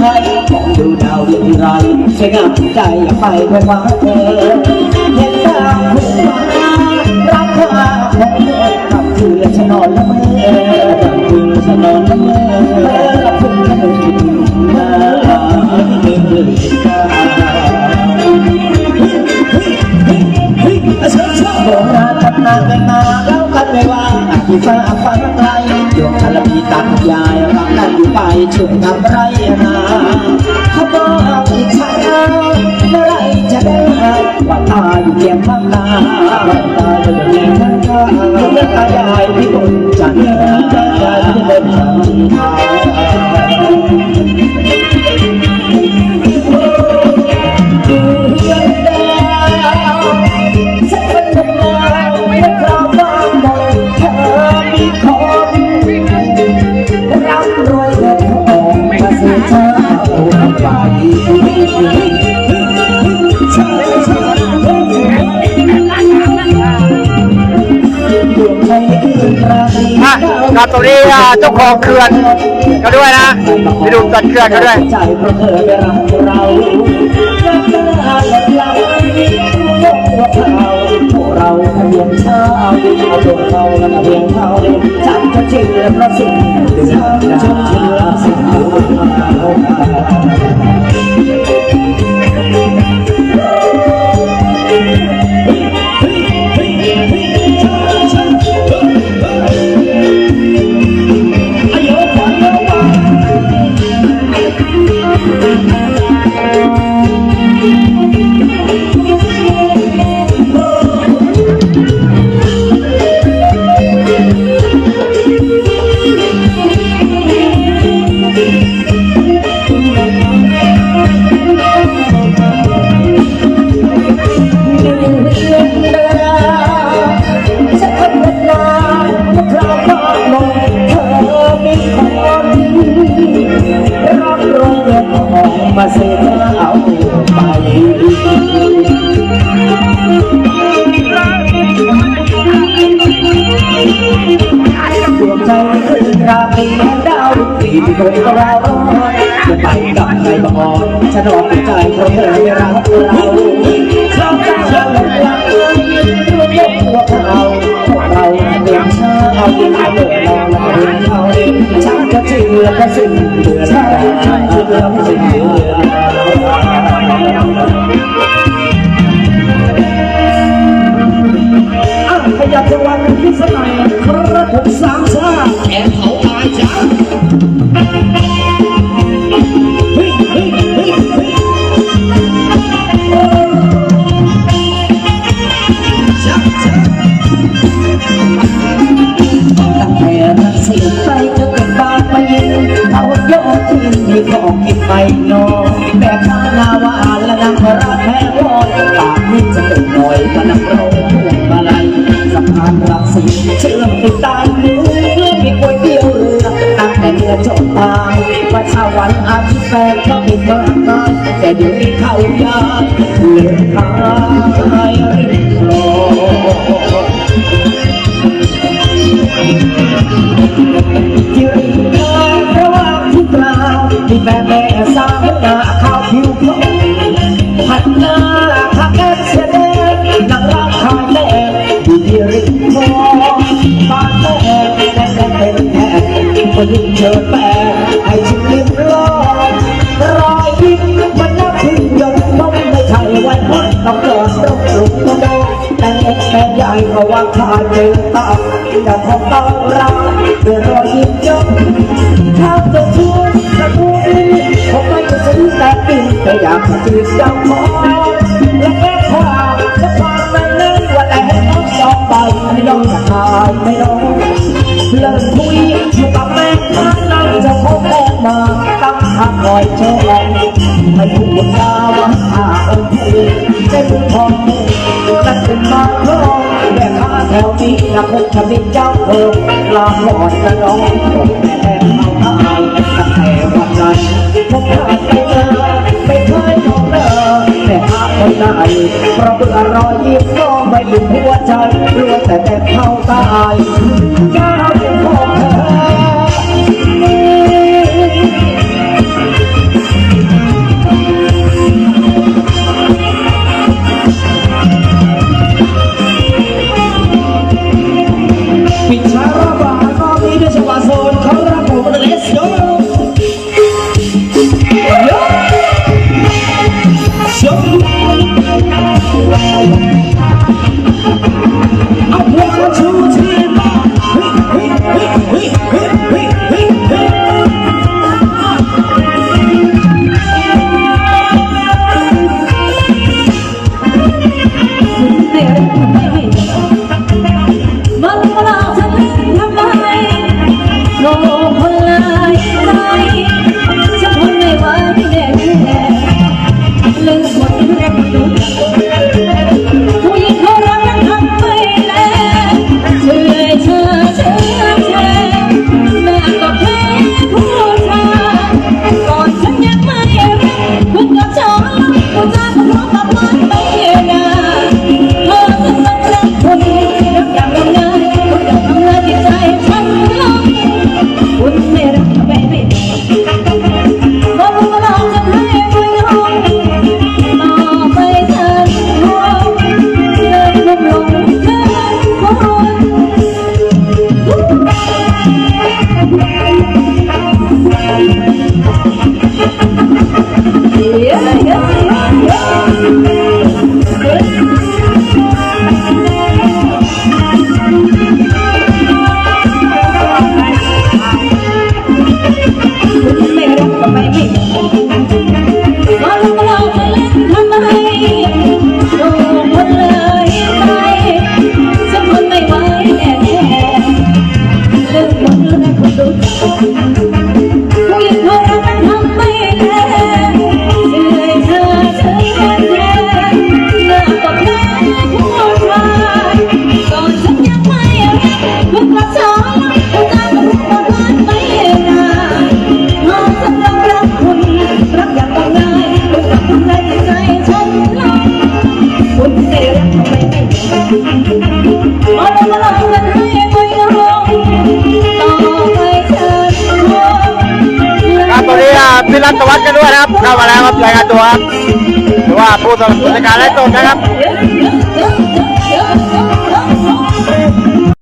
ใหมมองดูดาวเดือนไรสวยงามใจอยากไปด้วยว่าเธอเห็นดาวขึ้นมารักเธอของเธอกับคืนฉันนอนละเมอกับคืนฉันนอนละเมอกับคืนฉันนอนละเมอหนึ่งหนึ่งเชิญชิญโบราณตำนานกันมาเล่ากันไว้ว่าที่ฟ้าฟังไกลดวงคารมีตายายรักกันอยู่ ไปช่วยทำไรนา ไปดวงใจคืนราตรีอะกับตรงนี้อะเจ้าของเขื่อนก็ด้วยนะไปดูสันเขื่อนก็ด้วย ใจเพราะเธอได้รักเราน้ำตาหลั่งไหลยกพวกเราพวกเราเพียงเช้าเอาพวเราและเพียงเท่าเดิม ชื่อเพราะสิ่งเดือดจนเชื่อสิ่งเดือด ดวงใจคืนราตรีดาวดวงปีที่คงต้องรอจะไปกับใครบางอ่อนฉันออกใจเพราะเธอไม่รักเราชอบใจเรารักเรายกพวกเราพวกเราเดือดเช้าเอาดินเอาเดือดเราเราเดือดเขาฉันก็เชื่อก็สิ่งเดือดใช่ฉันเชื่อก็สิ่งเดือด Yang. ติดตายเนื้อมีก๋วยเตี๋ยวเรือตั้งแต่เรือจบตายวันเสาร์วันอาทิตย์แฟนก็มีมากมายแต่เดี๋ยวนี้เขายายเลือกขายริมคลองที่ริมทางระหว่างที่กล่าวที่แม่แม่ คนยิ่งเชิญแม่ให้ชิมลิ้มลองรอยยิ้มมันน่าพึงยงต้องไม่ใช่วันพุธต้องเกิดต้องหลุมต้องโดนแต่เล็กแต่ใหญ่ก็ว่าขาดเจอตาเจ้าของต้องรักด้วยรอยยิ้มยงถ้าจะชวนจะพูดผมไม่จะซื้อแต่กินแต่อยากจะจีบเจ้าของและแค่ความจะความในนั้นว่าแต่ให้น้องสองไปไม่ต้องจะทายไม่ต้อง จะถึงทองนักเป็นมาพร้องแม่ค้าแถวนี้นักคงจะมีเจ้าเพิ่มลาหอดกระดองแม่แต่เอาตายตั้แต่วันนั้นผมพาดไปเจอไม่เคยมองเธอแต่หาคนไหนเพราะเบื่อรอยยิ้มมองไปถึงหัวใจรัวแต่แต่เข้าตาย เข้ามาแล้วครับรายงานตัวครับหรือว่าผู้สนับสนุนการไลฟ์สดนะครับ